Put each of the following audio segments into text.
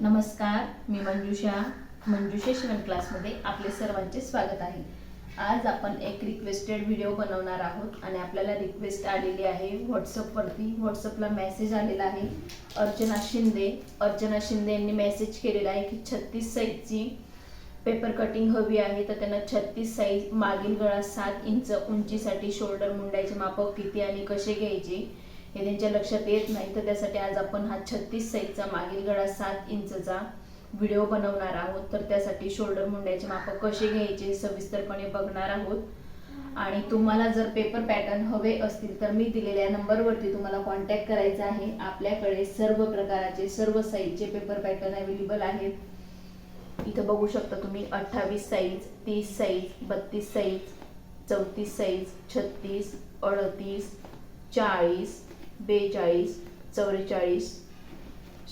नमस्कार मी मंजुषा. मंजुषा शिवण क्लासमध्ये आपले सर्वांचे स्वागत आहे. आज आपण एक रिक्वेस्टेड व्हिडिओ बनवणार आहोत आणि आपल्याला रिक्वेस्ट आलेली आहे व्हॉट्सअपवरती व्हॉट्सअपला मेसेज आलेला आहे. अर्चना शिंदे. अर्चना शिंदे यांनी मेसेज केलेला आहे की छत्तीस साईजची पेपर कटिंग हवी आहे. तर त्यांना छत्तीस साईज मागील गळा सात इंच उंचीसाठी शोल्डर मुंडायचे मापक किती आणि कसे घ्यायचे? हे त्यांच्या लक्षात येत नाही. तर त्यासाठी आज आपण हा छत्तीस साईजचा मागील गळा सात इंचचा व्हिडिओ बनवणार आहोत. तर त्यासाठी शोल्डर मुंड्याचे माप कसे घ्यायचे सविस्तरपणे बघणार आहोत. आणि तुम्हाला जर पेपर पॅटर्न हवे असतील तर मी दिलेल्या नंबरवरती तुम्हाला कॉन्टॅक्ट करायचा आहे. आपल्याकडे सर्व प्रकाराचे सर्व साईजचे पेपर पॅटर्न अवेलेबल आहेत. इथं बघू शकता तुम्ही अठ्ठावीस साईज तीस साईज बत्तीस साईज चौतीस साईज छत्तीस अडतीस चाळीस बेचाळीस चौवेचाळीस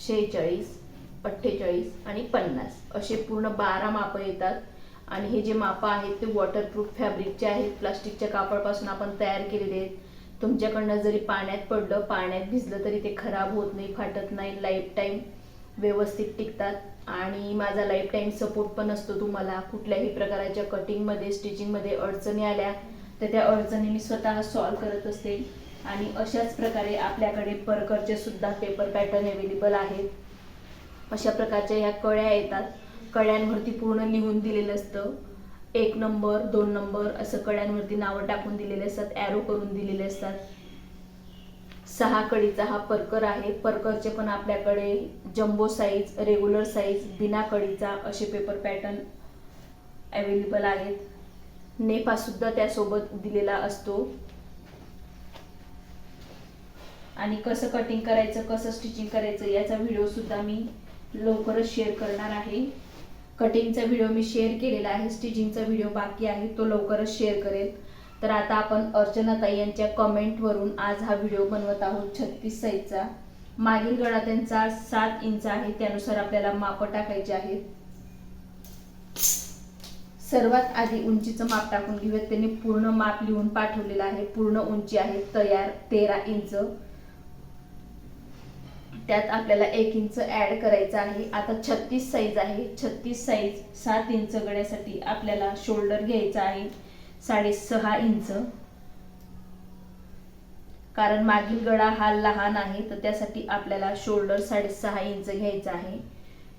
शेहेचाळीस अठ्ठेचाळीस आणि पन्नास असे पूर्ण बारा मापं येतात. आणि हे जे मापं आहेत ते वॉटरप्रूफ फॅब्रिकचे आहेत. प्लास्टिकच्या कापडापासून आपण तयार केलेले आहेत. तुमच्याकडनं जरी पाण्यात पडलं पाण्यात भिजलं तरी ते खराब होत नाही फाटत नाही. लाईफ टाईम व्यवस्थित टिकतात. आणि माझा लाईफ टाईम सपोर्ट पण असतो तुम्हाला. कुठल्याही प्रकाराच्या कटिंगमध्ये स्टिचिंगमध्ये अडचणी आल्या तर त्या अडचणी मी स्वतः सॉल्व करत असते. आणि अशाच प्रकारे आपल्याकडे परकरचे सुद्धा पेपर पॅटर्न अवेलेबल आहेत. अशा प्रकारच्या ह्या कळ्या येतात. कळ्यांवरती पूर्ण लिहून दिलेलं असतं. एक नंबर दोन नंबर असं कळ्यांवरती नावं टाकून दिलेले असतात ॲरो करून दिलेले असतात. सहा कळीचा हा परकर आहे. परकरचे पण आपल्याकडे जम्बो साईज रेग्युलर साईज बिना कळीचा असे पेपर पॅटर्न अवेलेबल आहेत. नेपासुद्धा त्यासोबत दिलेला असतो. आणि कसं कटिंग करायचं कसं स्टिचिंग करायचं याचा व्हिडिओ सुद्धा मी लवकरच शेअर करणार आहे. कटिंगचा व्हिडिओ मी शेअर केलेला आहे स्टिचिंगचा व्हिडिओ बाकी आहे तो लवकरच शेअर करेल. तर आता आपण अर्चनाताई यांच्या कमेंटवरून आज हा व्हिडिओ बनवत आहोत छत्तीस साईजचा मागील गळा त्यांचा सात इंच आहे त्यानुसार आपल्याला मापं टाकायचे आहेत. सर्वात आधी उंचीचं माप टाकून घेऊयात. त्यांनी पूर्ण माप लिहून पाठवलेलं आहे. पूर्ण उंची आहे तयार तेरा इंच त्यात आपल्याला एक इंच ऍड करायचं आहे. आता छत्तीस साईज आहे. छत्तीस साईज सात इंच गळ्यासाठी आपल्याला शोल्डर घ्यायचा आहे. साडेसहा इंच. कारण मागील गळा हा लहान आहे तर त्यासाठी आपल्याला शोल्डर साडेसहा इंच घ्यायचा आहे.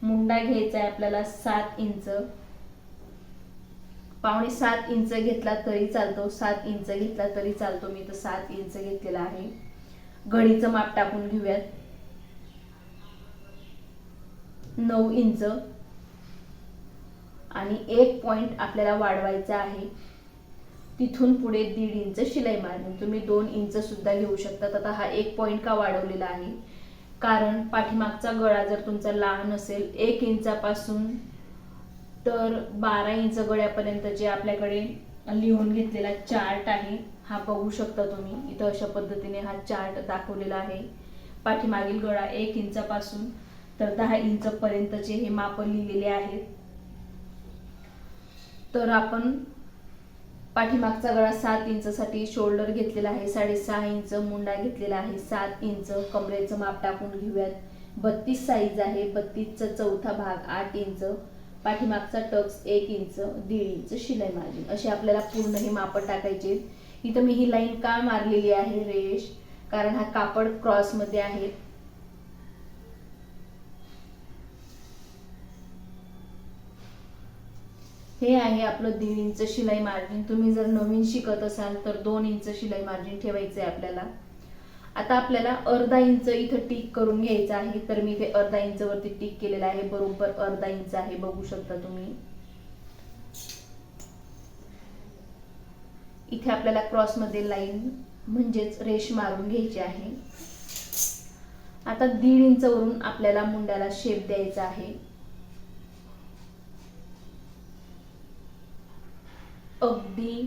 मुंडा घ्यायचा आहे आपल्याला सात इंच. पावणे सात इंच घेतला तरी चालतो. सात इंच घेतला तरी चालतो. मी तर सात इंच घेतलेला आहे. घडीचं माप टाकून घेऊयात. नऊ इंच. आणि एक पॉइंट आपल्याला वाढवायचा आहे. तिथून पुढे दीड इंच शिलाई मार्जिन तुम्ही दोन इंच सुद्धा घेऊ शकतात आता हा एक पॉइंट का वाढवलेला आहे? कारण पाठीमागचा गळा जर तुमचा लहान असेल एक इंचापासून तर बारा इंच गळ्यापर्यंत जे आपल्याकडे लिहून घेतलेला चार्ट आहे हा बघू शकता तुम्ही. इथं अशा पद्धतीने हा चार्ट दाखवलेला आहे. पाठीमागील गळा एक इंचापासून तर दहा इंच पर्यंतचे हे माप लिहिलेले आहेत. तर आपण पाठीमागचा गळा सात इंचसाठी शोल्डर घेतलेला आहे साडेसहा इंच मुंडा घेतलेला आहे सात इंच कमरेचं माप टाकून घेऊयात. बत्तीस साईज आहे बत्तीसचा चौथा भाग आठ इंच पाठीमागचा टक्स एक इंच दीड इंच शिलाई मार्जिन असे आपल्याला पूर्ण हे माप टाकायचे इथं मी ही लाईन का मारलेली आहे रेश? कारण हा कापड क्रॉसमध्ये आहे. हे आहे आपलं दीड इंच शिलाई मार्जिन तुम्ही जर नवीन शिकत असाल तर दोन इंच शिलाई मार्जिन ठेवायचं आहे आपल्याला. आता आपल्याला अर्धा इंच इथं टिक करून घ्यायचं आहे तर मी इथे अर्धा इंच वरती टिक केलेलं आहे. बरोबर अर्धा इंच आहे बघू शकता तुम्ही. इथे आपल्याला क्रॉसमध्ये लाईन म्हणजेच रेश मारून घ्यायची आहे. आता दीड इंच वरून आपल्याला मुंड्याला शेप द्यायचा आहे. अगदी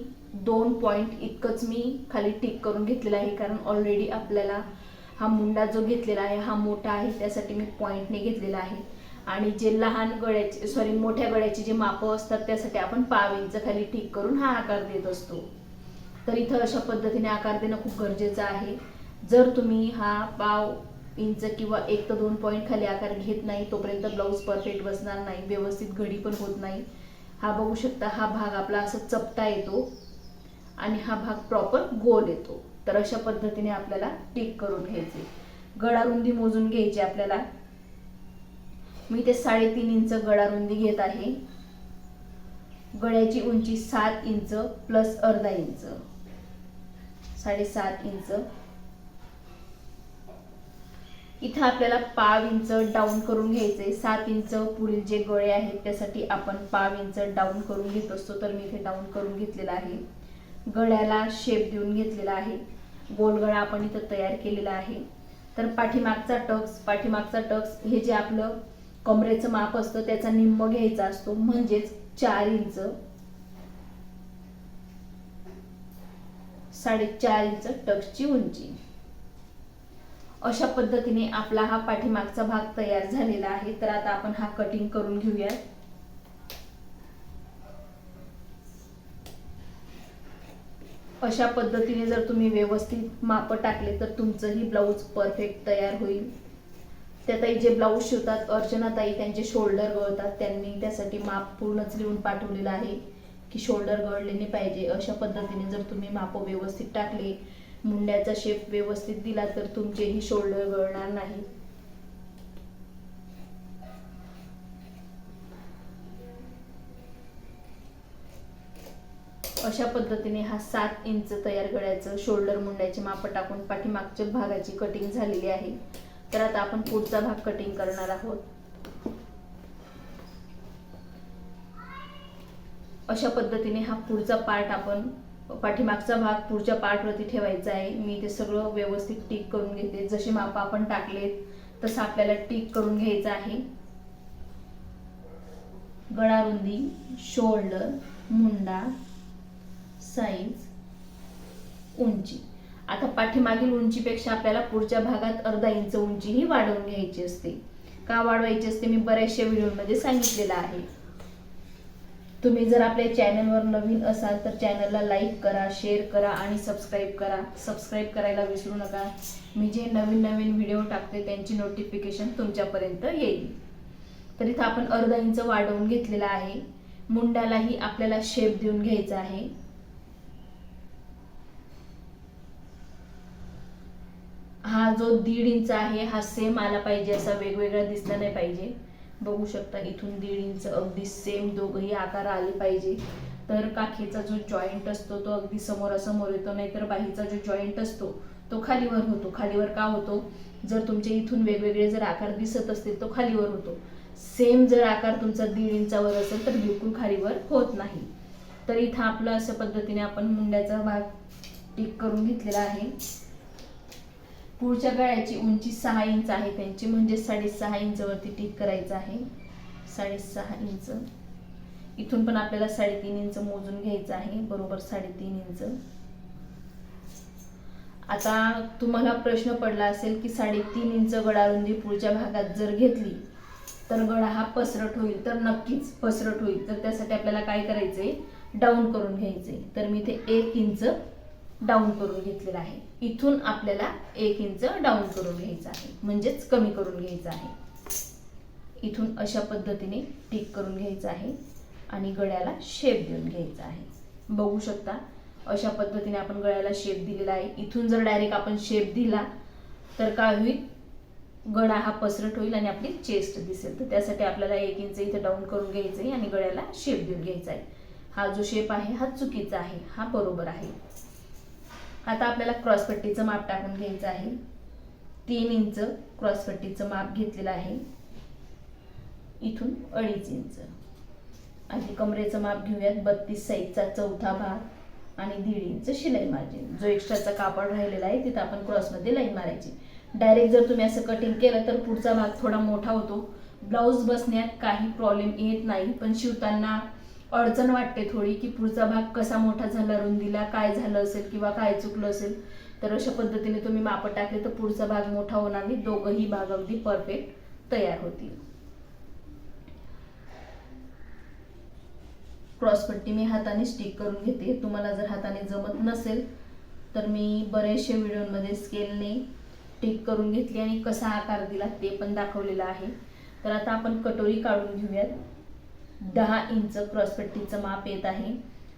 दोन पॉईंट इतकंच मी खाली टिक करून घेतलेलं आहे कारण ऑलरेडी आपल्याला हा मुंडा जो घेतलेला आहे हा मोठा आहे त्यासाठी मी पॉईंटने घेतलेला आहे. आणि जे लहान गळ्याचे सॉरी मोठ्या गळ्याचे जे मापं असतात त्यासाठी आपण पाव इंच खाली ठीक करून हा आकार देत असतो. तर इथं अशा पद्धतीने आकार देणं खूप गरजेचं आहे. जर तुम्ही हा पाव इंच किंवा एक तर दोन पॉईंट खाली आकार घेत नाही तोपर्यंत ब्लाऊज परफेक्ट बसणार नाही व्यवस्थित घडी पण होत नाही. हा बघू शकता हा भाग आपला असं चपटा येतो आणि हा भाग प्रॉपर गोल येतो. तर अशा पद्धतीने आपल्याला टिक करून घ्यायचे. गळा रुंदी मोजून घ्यायची आपल्याला. मी ते साडेतीन इंच गळा रुंदी घेत आहे. गळ्याची उंची सात इंच प्लस अर्धा इंच. साडेसात इंच इथं आपल्याला पाव इंच डाऊन करून घ्यायचंय. सात इंच पुढील जे गळे आहेत त्यासाठी आपण पाव इंच डाऊन करून घेत असतो. तर मी इथे डाऊन करून घेतलेला आहे. गळ्याला शेप देऊन घेतलेला आहे. गोलगळा आपण इथं तयार केलेला आहे. तर पाठीमागचा टक्स पाठीमागचा टक्स हे जे आपलं कमरेचं माप असतं त्याचा निम्म घ्यायचा असतो. म्हणजेच चार इंच. साडेचार इंच टक्सची उंची. अशा पद्धतीने आपला हा पाठीमागचा भाग तयार झालेला आहे. तर आता आपण हा कटिंग करून घेऊयात. अशा पद्धतीने जर तुम्ही व्यवस्थित माप टाकले तर तुमचंही ब्लाऊज परफेक्ट तयार होईल. त्याताई जे ब्लाऊज शिवतात अर्चनाताई त्यांचे शोल्डर गळतात. त्यांनी त्यासाठी माप पूर्णच लिहून पाठवलेलं आहे की शोल्डर गळलेले पाहिजे. अशा पद्धतीने जर तुम्ही माप व्यवस्थित टाकले मुंड्याचा शेप व्यवस्थित दिला तर तुमचेही शोल्डर गळणार नाही. अशा पद्धतीने हा सात इंच तयार गळ्याचं शोल्डर मुंड्याचे माप टाकून पाठीमागच्या भागाची कटिंग झालेली आहे. तर आता आपण पुढचा भाग कटिंग करणार आहोत. अशा पद्धतीने हा पुढचा पार्ट आपण पाठीमागचा भाग पुढच्या पार्टवरती ठेवायचा आहे. मी ते सगळं व्यवस्थित टिक करून घेते. जसे माप आपण टाकलेत तसं आपल्याला टिक करून घ्यायचं आहे. गळा रुंदी शोल्डर मुंडा साईज उंची. आता पाठीमागील उंचीपेक्षा आपल्याला पुढच्या भागात अर्धा इंच उंची ही वाढवून घ्यायची असते. का वाढवायची असते? मी बऱ्याचशा व्हिडिओमध्ये सांगितलेलं आहे. तुम्ही जर आपल्या चॅनलवर नवीन असाल तर चॅनलला लाईक करा शेअर करा आणि सबस्क्राईब करा. सबस्क्राईब करायला विसरू नका. मी जे नवीन नवीन व्हिडिओ टाकते त्यांची नोटिफिकेशन तुमच्यापर्यंत येईल. तर इथं आपण अर्धा इंच वाढवून घेतलेला आहे. मुंड्यालाही आपल्याला शेप देऊन घ्यायचा आहे. हा जो दीड इंच आहे हा सेम आला पाहिजे असा वेगवेगळा दिसला नाही पाहिजे. बघू शकता इथून दीड इंच अगदी सेम दोघंही आकार आले पाहिजे. तर काखेचा जो जॉईंट असतो तो अगदी समोरासमोर येतो नाहीतर बाहीचा जो जॉईंट असतो तो खालीवर होतो. खालीवर का होतो? जर तुमचे इथून वेगवेगळे जर आकार दिसत असतील तो खालीवर होतो. सेम जर आकार तुमचा दीड इंचावर असेल तर बिलकुल खालीवर होत नाही. तर इथं आपलं अशा पद्धतीने आपण मुंड्याचा भाग टिक करून घेतलेला आहे. पुढच्या गळ्याची उंची सहा इंच आहे त्यांची म्हणजे साडेसहा इंचवरती टिक करायचं आहे. साडेसहा इंच. इथून पण आपल्याला साडेतीन इंच मोजून घ्यायचं आहे बरोबर साडेतीन इंच. आता तुम्हाला प्रश्न पडला असेल की साडेतीन इंच गडारुंदी पुढच्या भागात जर घेतली तर गळा हा पसरट होईल तर नक्कीच पसरट होईल. तर त्यासाठी आपल्याला काय करायचं आहे डाऊन करून घ्यायचं आहे तर मी इथे एक इंच डाऊन करून घेतलेलं आहे. इथून आपल्याला एक इंच डाऊन करून घ्यायचं आहे. म्हणजेच कमी करून घ्यायचं आहे. इथून अशा पद्धतीने टिक करून घ्यायचं आहे आणि गळ्याला शेप देऊन घ्यायचा आहे. बघू शकता अशा पद्धतीने आपण गळ्याला शेप दिलेला आहे. इथून जर डायरेक्ट आपण शेप दिला तर काय होईल? गळा हा पसरट होईल आणि आपली चेस्ट दिसेल. तर त्यासाठी आपल्याला एक इंच इथं डाऊन करून घ्यायचं आहे आणि गळ्याला शेप देऊन घ्यायचा आहे हा जो शेप आहे हा चुकीचा आहे. हा बरोबर आहे. आता आपल्याला क्रॉसपट्टीचं माप टाकून घ्यायचं आहे. तीन इंच क्रॉसपट्टीचं माप घेतलेलं आहे. इथून अडीच इंच. आणि कमरेचं माप घेऊयात. बत्तीस साईजचा चौथा भाग आणि दीड इंच शिलाई मार्जिन. जो एक्स्ट्राचा कापड राहिलेला आहे तिथं आपण क्रॉसमध्ये लाईन मारायची. डायरेक्ट जर तुम्ही असं कटिंग केलं तर पुढचा भाग थोडा मोठा होतो. ब्लाऊज बसण्यात काही प्रॉब्लेम येत नाही पण शिवताना अडचण वाटते थोडी की पुढचा भाग कसा मोठा झाला रुंदीला काय झालं असेल किंवा काय चुकलं असेल तर अशा पद्धतीने तुम्ही माप टाकले तर पुढचा भाग मोठा होणार नाही. दोघंही भाग अगदी परफेक्ट तयार होतील. क्रॉसपट्टी मी हाताने स्टिक करून घेते. तुम्हाला जर हाताने जमत नसेल तर मी बरेचशे व्हिडिओमध्ये स्केलने टिक करून घेतली आणि कसा आकार दिला ते पण दाखवलेलं आहे. तर आता आपण कटोरी काढून घेऊयात. दहा इंच क्रॉसपट्टीचं माप येत आहे.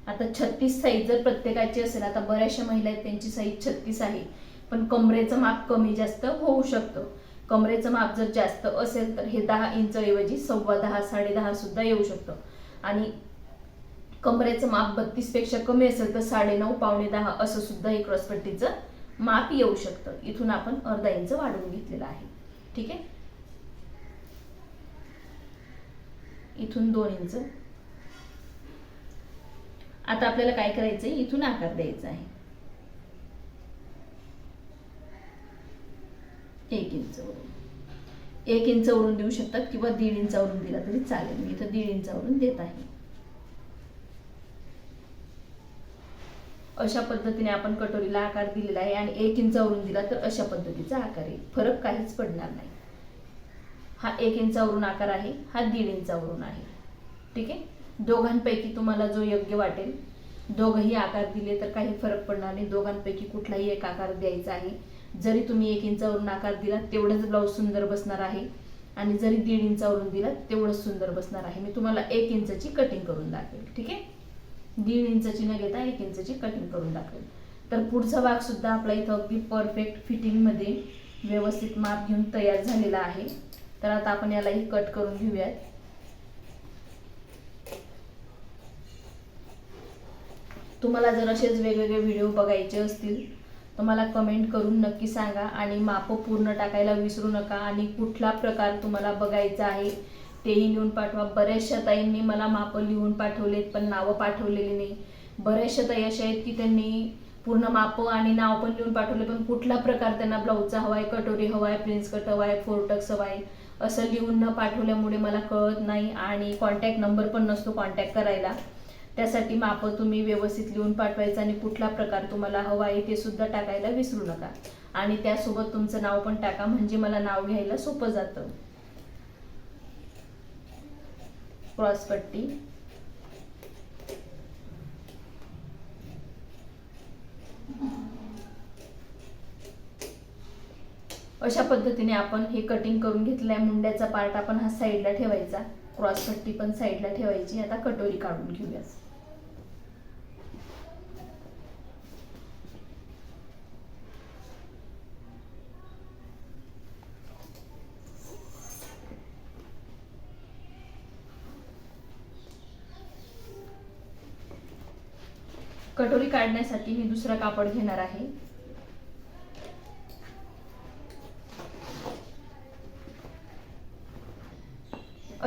आता छत्तीस साईज जर प्रत्येकाची असेल आता बऱ्याचशा महिला आहेत त्यांची साईज छत्तीस आहे. पण कमरेचं माप कमी जास्त होऊ शकतं. कमरेचं माप जर जास्त असेल तर हे दहा इंच ऐवजी सव्वा दहा साडेदहा सुद्धा येऊ शकतं. आणि कमरेचं माप बत्तीसपेक्षा कमी असेल तर साडेनऊ पावणे दहा असं सुद्धा हे क्रॉसपट्टीचं माप येऊ शकतं. इथून आपण अर्धा इंच वाढवून घेतलेलं आहे. ठीक आहे? इथून दोन इंच. आता आपल्याला काय करायचं आहे इथून आकार द्यायचा आहे. एक इंच एक इंच वरून देऊ शकतात किंवा दीड इंचावरून दिला तरी चालेल. मी इथं दीड इंचावरून देत आहे. अशा पद्धतीने आपण कटोरीला आकार दिलेला आहे आणि एक इंचावरून दिला तर अशा पद्धतीचा आकार येईल फरक काहीच पडणार नाही. हा एक इंचावरून आकार आहे हा दीड इंचावरून आहे. ठीक आहे? दोघांपैकी तुम्हाला जो योग्य वाटेल दोघंही आकार दिले तर काही फरक पडणार नाही. दोघांपैकी कुठलाही एक आकार द्यायचा आहे. जरी तुम्ही एक इंचावरून आकार दिला तेवढंच ब्लाऊज सुंदर बसणार आहे. आणि जरी दीड इंचावरून दिला तेवढंच सुंदर बसणार आहे. मी तुम्हाला एक इंचाची कटिंग करून दाखवेल. ठीक आहे? दीड इंचाची न घेता एक इंचाची कटिंग करून दाखवेल. तर पुढचा भाग सुद्धा आपला इथं अगदी परफेक्ट फिटिंगमध्ये व्यवस्थित माप घेऊन तयार झालेला आहे. तर आता आपण यालाही कट करून घेऊयात. तुम्हाला जर असेच वेगवेगळे व्हिडिओ बघायचे असतील तर मला कमेंट करून नक्की सांगा आणि मापं पूर्ण टाकायला विसरू नका आणि कुठला प्रकार तुम्हाला बघायचा आहे तेही लिहून पाठवा. बऱ्याचशा ताईंनी मला मापं लिहून पाठवलेत पण नावं पाठवलेली नाही. बऱ्याचशा ताई अशा आहेत की त्यांनी पूर्ण मापं आणि नाव पण लिहून पाठवले पण कुठला प्रकार त्यांना ब्लाऊजचा हवा आहे कटोरी हवा आहे प्रिन्स कट हवा आहे फोरटक्स हवा आहे असं लिहून न पाठवल्यामुळे मला कळत नाही आणि कॉन्टॅक्ट नंबर पण नसतो कॉन्टॅक्ट करायला. त्यासाठी मापं तुम्ही व्यवस्थित लिहून पाठवायचं आणि कुठला प्रकार तुम्हाला हवा आहे ते सुद्धा टाकायला विसरू नका. आणि त्यासोबत तुमचं नाव पण टाका म्हणजे मला नाव घ्यायला सोपं जातं. क्रॉसपट्टी. अशा पद्धतीने आपण हे कटिंग करून घेतलंय. मुंड्याचा पार्ट आपण हा साईडला ठेवायचा. क्रॉस पट्टी पण साईडला ठेवायची. आता कटोरी काढून घेऊया कटोरी काढण्यासाठी मी दुसरा कापड घेणार आहे.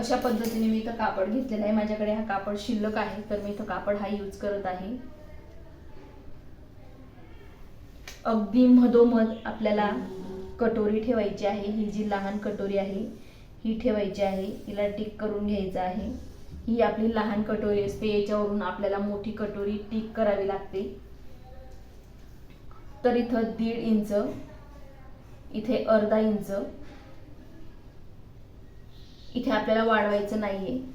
अशा पद्धतीने मी इथं कापड घेतलेलं आहे. माझ्याकडे हा कापड शिल्लक आहे तर मी इथं कापड हा यूज करत आहे. अगदी मधोमध आपल्याला कटोरी ठेवायची आहे. ही जी लहान कटोरी आहे ही ठेवायची आहे. हिला टिक करून घ्यायचं आहे. ही आपली लहान कटोरी असते. याच्यावरून आपल्याला मोठी कटोरी टिक करावी लागते. तर इथं दीड इंच इथे अर्धा इंच इथे आपल्याला वाढवायचं नाही आहे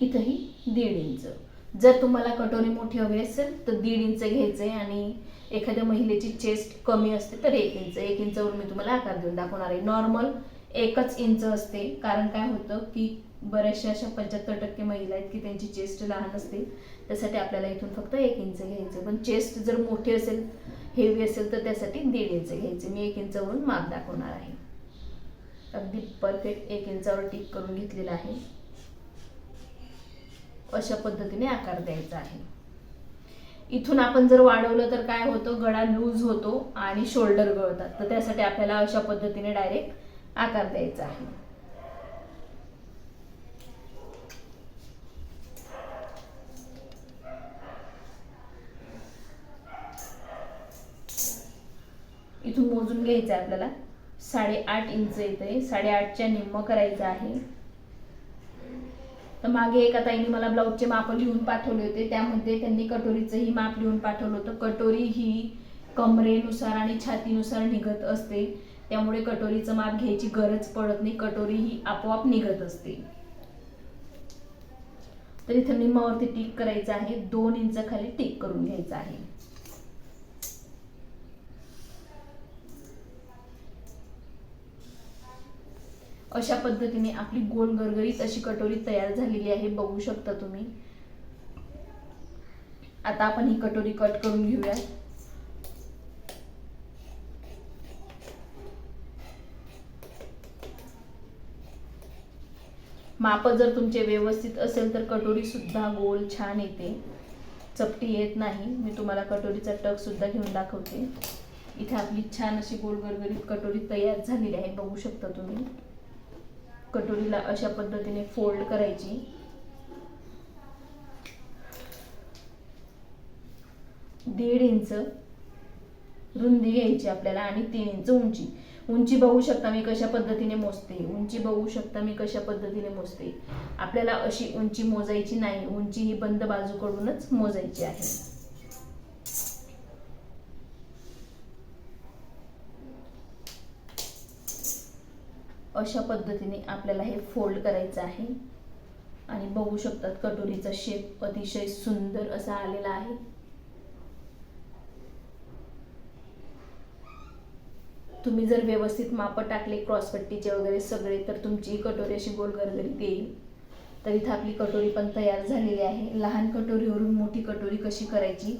इथंही दीड इंच. जर तुम्हाला कटोरी मोठी हवी असेल तर दीड इंच घ्यायचं आहे आणि एखाद्या महिलेची चेस्ट कमी असते तर एक इंच. एक इंचवर मी तुम्हाला आकार देऊन दाखवणार आहे. नॉर्मल एकच इंच असते. कारण काय होतं की बऱ्याचशा अशा पंच्याहत्तर टक्के महिला आहेत की त्यांची चेस्ट लहान असते. त्यासाठी आपल्याला इथून फक्त एक इंच घ्यायचं पण चेस्ट जर मोठी असेल हेवी असेल तर त्यासाठी दीड इंच घ्यायचे मी एक इंचवरून माप दाखवणार आहे. अगदी परफेक्ट एक इंचावर टिक करून घेतलेला आहे. अशा पद्धतीने आकार द्यायचा आहे. इथून आपण जर वाढवलं तर काय होतं? गळा लूज होतो आणि शोल्डर गळतात. तर त्यासाठी आपल्याला अशा पद्धतीने डायरेक्ट आकार द्यायचा आहे. इथून मोजून घ्यायचं आहे आपल्याला. साडेआठ इंच येते. साडेआठच्या निम्म करायचं आहे. तर मागे एका ताईने मला ब्लाऊजचे माप लिहून पाठवले होते. त्यामध्ये त्यांनी कटोरीचंही माप लिहून पाठवलं होतं. कटोरी ही कमरेनुसार आणि छातीनुसार निघत असते. त्यामुळे कटोरीचं माप घ्यायची गरज पडत नाही. कटोरी ही आपोआप निघत असते. तर इथं निम्मावरती टिक करायचं आहे. दोन इंच खाली टिक करून घ्यायचं आहे. अशा पद्धतीने आपली गोल गरगरीत अशी कटोरी तयार झालेली आहे बघू शकता तुम्ही. आता आपण ही कटोरी कट करून घेऊया माप जर तुमचे व्यवस्थित असेल तर कटोरी सुद्धा गोल छान येते. चपटी येत नाही. मी तुम्हाला कटोरीचा टक सुद्धा घेऊन दाखवते. इथे आपली छान अशी गोल गरगरीत कटोरी तयार झालेली आहे बघू शकता तुम्ही. कटोरीला अशा पद्धतीने फोल्ड करायची. दीड इंच रुंदी घ्यायची आपल्याला आणि तीन इंच उंची. उंची बघू शकता मी कशा पद्धतीने मोजते. उंची बघू शकता मी कशा पद्धतीने मोजते. आपल्याला अशी उंची मोजायची नाही. उंची ही बंद बाजूकडूनच मोजायची आहे. अशा पद्धतीने आपल्याला हे फोल्ड करायचं आहे. आणि बघू शकतात कटोरीचा शेप अतिशय सुंदर असा आलेला आहे. तुम्ही जर व्यवस्थित माप टाकले क्रॉसपट्टीचे वगैरे सगळे तर तुमची कटोरी अशी गोल गरगरीत येईल. तर इथं आपली कटोरी पण तयार झालेली आहे. लहान कटोरीवरून मोठी कटोरी कशी करायची?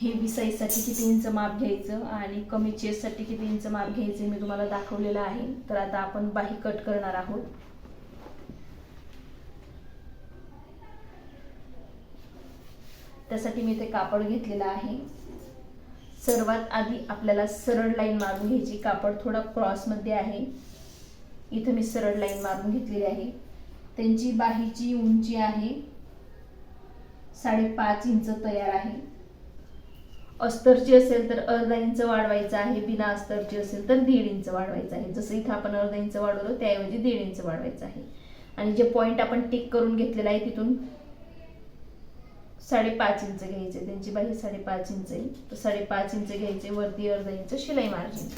हेवी साईजसाठी किती इंच माप घ्यायचं आणि कमी चेससाठी किती इंच माप घ्यायचं मी तुम्हाला दाखवलेलं आहे. तर आता आपण बाही कट करणार आहोत. त्यासाठी मी ते कापड घेतलेलं आहे. सर्वात आधी आपल्याला सरळ लाईन मारून घ्यायची. कापड थोडा क्रॉसमध्ये आहे. इथं मी सरळ लाईन मारून घेतलेली आहे. त्यांची बाहीची उंची आहे. साडेपाच इंच तयार आहे. अस्तरची असेल तर अर्धा इंच वाढवायचं आहे. बिना अस्तरची असेल तर दीड इंच वाढवायचं आहे. जसं इथं आपण अर्धा इंच वाढवलं त्याऐवजी दीड इंच वाढवायचं आहे. आणि जे पॉईंट आपण टिक करून घेतलेला आहे तिथून साडेपाच इंच घ्यायचे. त्यांची बाही साडेपाच इंच आहे. तर साडेपाच इंच घ्यायचे. वरती अर्धा इंच शिलाई मार्जिन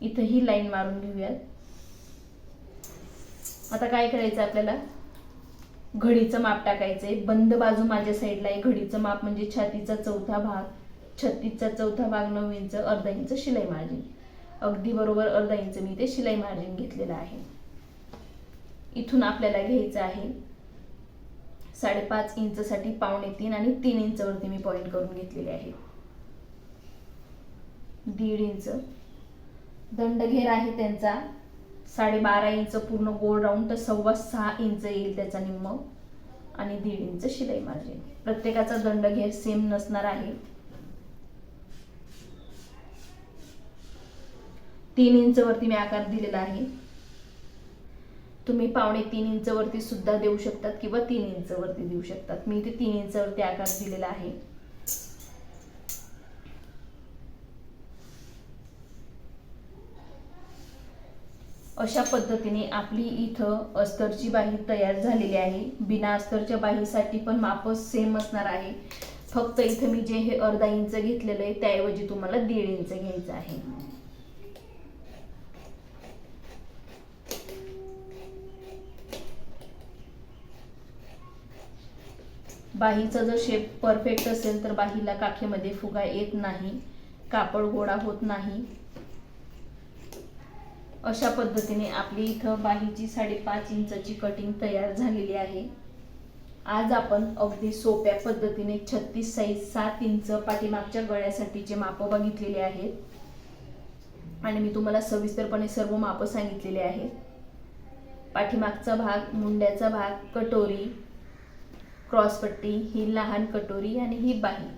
इथं ही लाईन मारून घेऊयात. आता काय करायचं आपल्याला? घडीचं माप टाकायचं आहे बंद बाजू माझ्या साईडला आहे. घडीचं माप म्हणजे छातीचा चौथा भाग. छत्तीसचा चौथा भाग नऊ इंच अर्धा इंच शिलाई मार्जिन अगदी बरोबर अर्धा इंच मी ते शिलाई मार्जिन घेतलेलं आहे. इथून आपल्याला घ्यायचं आहे. साडेपाच इंचसाठी पावणे तीन आणि तीन इंचवरती मी पॉईंट करून घेतलेले आहे. दीड इंच. दंडघेर आहे त्यांचा. साडेबारा इंच पूर्ण गोल राऊंड तर सव्वा सहा इंच येईल त्याचा निम्म. आणि दीड इंच शिलाई मार्जिन प्रत्येकाचा दंडघेर सेम नसणार आहे. तीन इंच वरती मी आकार दिलेला आहे. तुम्ही पावणे तीन इंच वरती सुद्धा देऊ शकतात किंवा तीन इंच वरती देऊ शकतात. मी इथे तीन इंच वरती आकार दिलेला आहे. अशा पद्धतीने आपली इथं अस्तरची बाही तयार झालेली आहे. बिना अस्तरच्या बाहीसाठी पण माप सेम असणार आहे. फक्त इथं मी जे हे अर्धा इंच घेतलेलं आहे त्याऐवजी तुम्हाला दीड इंच घ्यायचं आहे. बाहीचा जर शेप परफेक्ट असेल तर बाहीला काखेमध्ये फुगा येत नाही कापड गोळा होत नाही. अशा पद्धतीने आपली इथं बाहीची साडेपाच इंचाची कटिंग तयार झालेली आहे. आज आपण अगदी सोप्या पद्धतीने छत्तीस साईज सात इंच पाठीमागच्या गळ्यासाठीचे मापं बघितलेले आहेत आणि मी तुम्हाला सविस्तरपणे सर्व मापं सांगितलेले आहेत. पाठीमागचा भाग मुंड्याचा भाग कटोरी क्रॉसपट्टी ही लहान कटोरी आणि ही बाही.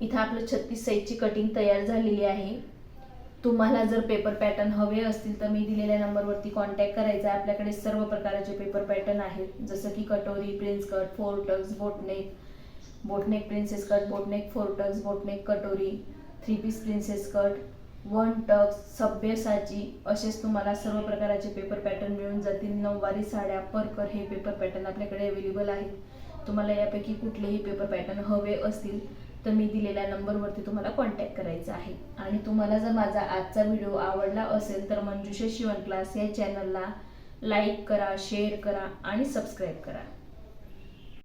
इथं आपलं छत्तीस साईजची कटिंग तयार झालेली आहे. तुम्हाला जर पेपर पॅटर्न हवे असतील तर मी दिलेल्या नंबरवरती कॉन्टॅक्ट करायचा. आपल्याकडे सर्व प्रकारचे पेपर पॅटर्न आहेत. जसं की कटोरी prince cut four tucks boatneck boatneck princess cut boatneck four tucks boatneck कटोरी. Three piece princess cut one tucks सभ्यसाची असेच तुम्हाला सर्व प्रकारचे पेपर पॅटर्न मिळून जातील. नऊवारी साड्या परकर हे पेपर पॅटर्न आपल्याकडे अवेलेबल आहेत. तुम्हाला यापैकी कुठलेही पेपर पॅटर्न हवे असतील तर मी दिलेल्या नंबरवरती तुम्हाला कॉन्टॅक्ट करायचा आहे. आणि तुम्हाला जर माझा आजचा व्हिडिओ आवडला असेल तर मंजुषा शिवण क्लास या चॅनलला लाईक करा शेअर करा आणि सबस्क्राईब करा.